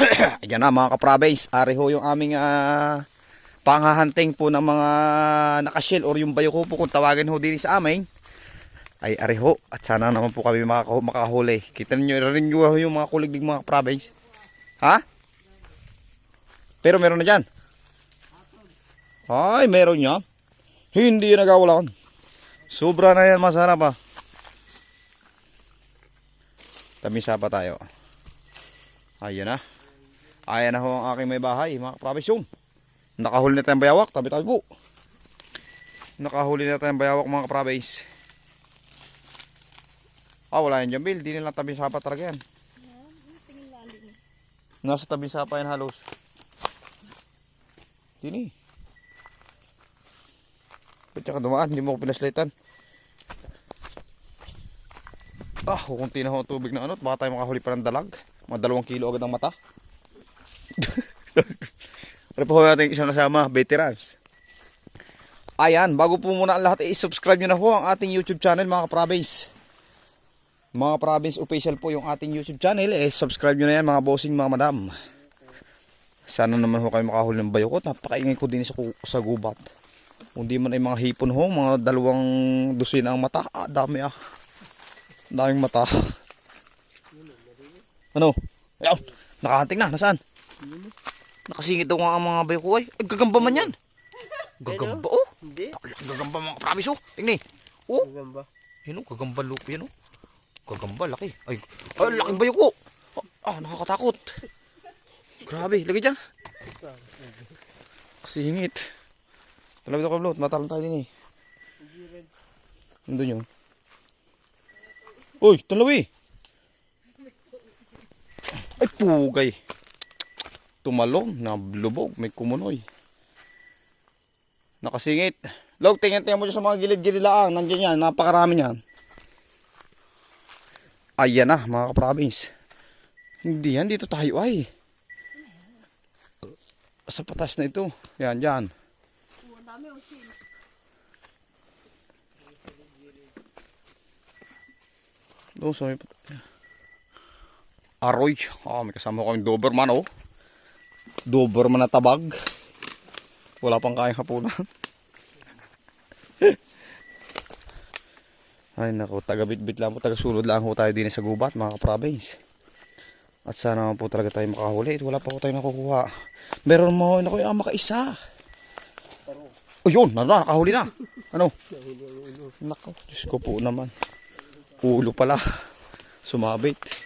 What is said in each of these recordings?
Ayan na mga kaprovince, ari ho yung aming ah, panghahanting po ng mga nakashell or yung bayo ko po kung tawagin ho din sa amin. Ay ari ho at sana naman po kami makaka- makahuli. Kita niyo rin ho yung mga kuliglig mga province. Ha? Pero meron na dyan. Ay, meron yan. Hindi nagawalan. Sobra na yan, masarap ah. Tamisa pa tayo. Ayan na. Ayan na ho ang aking may bahay, mga kaprabisyon. Nakahuli na tayong bayawak, tabi tabi po. Nakahuli na tayong bayawak mga kaprabis. Ah, wala yan dyan, Bill. Di nilang tabi sapa talaga yan. Nasa tabi sapa yan halos. Dini. Ba't ka dumaan? Hindi mo ako pinaslitan. Ah, kukunti na ho ang tubig na ano. Baka tayo makahuli pa ng dalag. Mga dalawang kilo agad ang mata. Ano po natin isang kasama, veterans. Ayan, bago po muna ang lahat, i-subscribe nyo na po ang ating YouTube channel mga ka-province. Mga province official po yung ating YouTube channel, eh subscribe nyo na yan mga bossing mga madam. Sana naman ho kayo makahuli ng bayokot, napakaingay ko din sa, sa gubat. Kung di man ay mga hipon ho, mga dalawang dusin ang mata, ah, dami ah. Daming mata. Ano? Ayaw, nakahanting na, nasaan? Nakasingit daw nga ang mga bayo ko ay. Ay, gagamba man yan. Gagamba, oh. Hindi. Gagamba mga promise, oh. Tingnan, oh. Magamba. Yan oh, gagamba lupo yan oh. Gagamba, laki. Ay, ay laking bayo ko. Ah, ah, nakakatakot. Grabe, lagi dyan. Kasingit. Talawid ako, Blot. Matalang tayo din eh. Nandun yun. Uy, talawi. Ay, pugay. Tumalong, nablubog, may kumunoy. Nakasingit. Log, tingin-tingin mo dyan sa mga gilid-gilid lang. Nandiyan yan, napakarami yan. Ayan na, mga kaprovince. Hindi yan, dito tayo ay. Sa patas na ito. Yan, yan. Doon sa may pat- Aroy. Ah, may kasama ko yung Doberman, oh. Doberman na tabag. Wala pang kain hapunan. Ay nako, taga-bitbit lang po, taga-sulod lang po tayo din sa gubat mga ka-province. At sana po talaga tayo makahuli. Wala pa po tayo nakukuha. Meron mo, nako yung makaisa. O yun, ano na, nakahuli na. Ano? Nako, Diyos ko po naman. Ulo pala. Sumabit.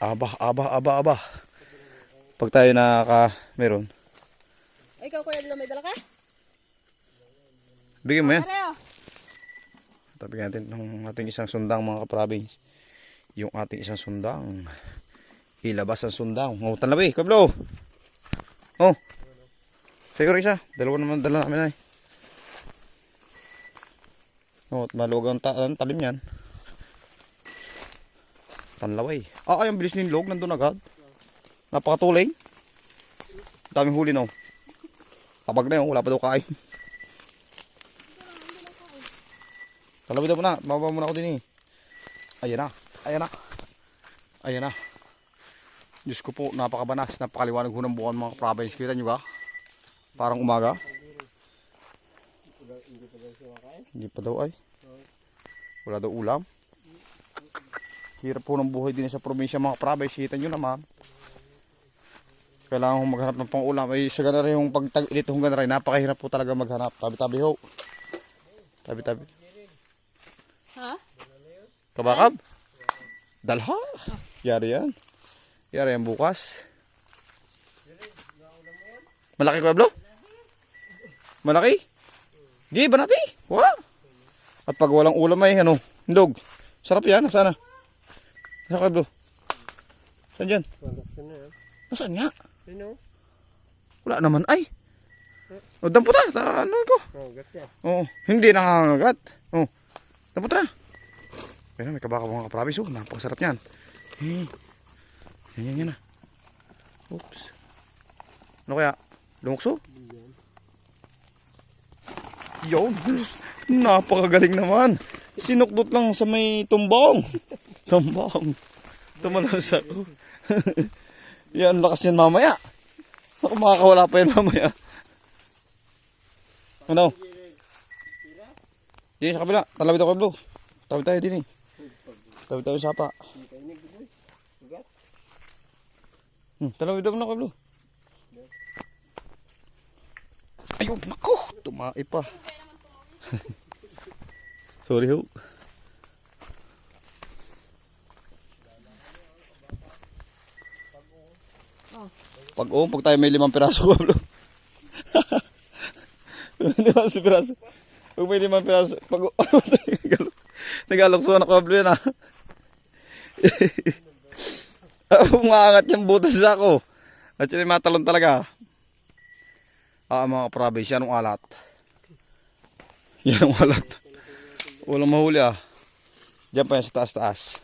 Aba, aba, aba, aba. Pag tayo nakaka, meron. Ay, ikaw kuya, may dala ka? Bigyan mo yan. Tabi natin ng ating isang sundang mga kaprovince. Yung ating isang sundang. Ilabas ang sundang. Oh, tanlabi, kablo. Oh. Siguro isa. Dalawa naman dala namin ay. Oh, at maluwag ang ta talim yan. Tanlaway. Ah, ay, ang bilis ng log. Nandun agad. Napakatuling. Daming huli no. Tabag na yun. Wala pa daw kain. Kalawid mo na. Bababa muna ako din eh. Ayan na. Ayan na. Ayan na. Diyos ko po, napakabanas. Napakaliwanag ho ng buwan mga province. Kita nyo ba? Parang umaga. Hindi pa daw ay. Wala daw ulam. Hirap po ng buhay din sa probinsya mga province. Kita nyo naman. Kailangan kong maghanap ng pang-ulam. Ay, sa ganun rin yung pagtag-init hong ganun rin. Napakahirap po talaga maghanap. Tabi-tabi ho. Tabi-tabi. Ha? Kabakab? Dalha? Yari yan. Yari yan bukas. Malaki ko? Malaki? Di, banati. Wala. At pag walang ulam ay, ano, hindog. Sarap yan. Sana. Saan ka, Ablo? Saan dyan? Yan. Nasaan nga? Sino? Wala naman. Ay! O, dampo ta. ta ano ito? Oh, yan. Oo. Hindi nangangagat. Oo. Dampo ta. Kaya may kabaka mga kaprabis. Oh, napakasarap niyan. Eh. Yan, yan, yan na. Oops. Ano kaya? Lumukso? Yun. Napakagaling naman. Sinukdot lang sa may tumbong. tumbong. Tumalos ako. yan, lakas yan mamaya. Ako makakawala pa yan mamaya. Ano? Di sa kabila. Talawid ako, Blue. Tawid tayo din eh. Tawid tayo sa pa. Hmm, talawid ako na ako, Blue. Ayun, naku! Tumai pa. Sorry ho. Pag oh, pag tayo may limang piraso ko, bro. limang si piraso. Pag may limang piraso, pag Nagalok- nagaloksuhan ako, bro, yan ah. Ako umaangat yung butas ako. At yung matalon talaga. Ah, mga province, yan ang alat. Yan ang alat. Walang mahuli ah. Diyan pa yan sa taas-taas.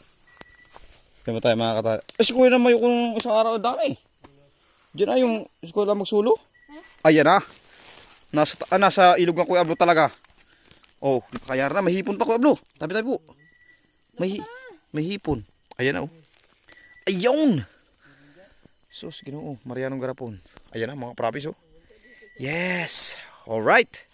Diyan pa tayo mga kata. Si Kuya naman yung isang araw dami. Diyan na yung lang magsulo. Ayan na. Nasa, ah, nasa ilog ng Kuya Ablo talaga. Oh, kaya na. May hipon pa Kuya Ablo. Tabi-tabi po. May, may hipon. Ayan na oh. Ayun! Sus, ginoo. Marianong Garapon. Ayan na mga province oh. Yes! Alright!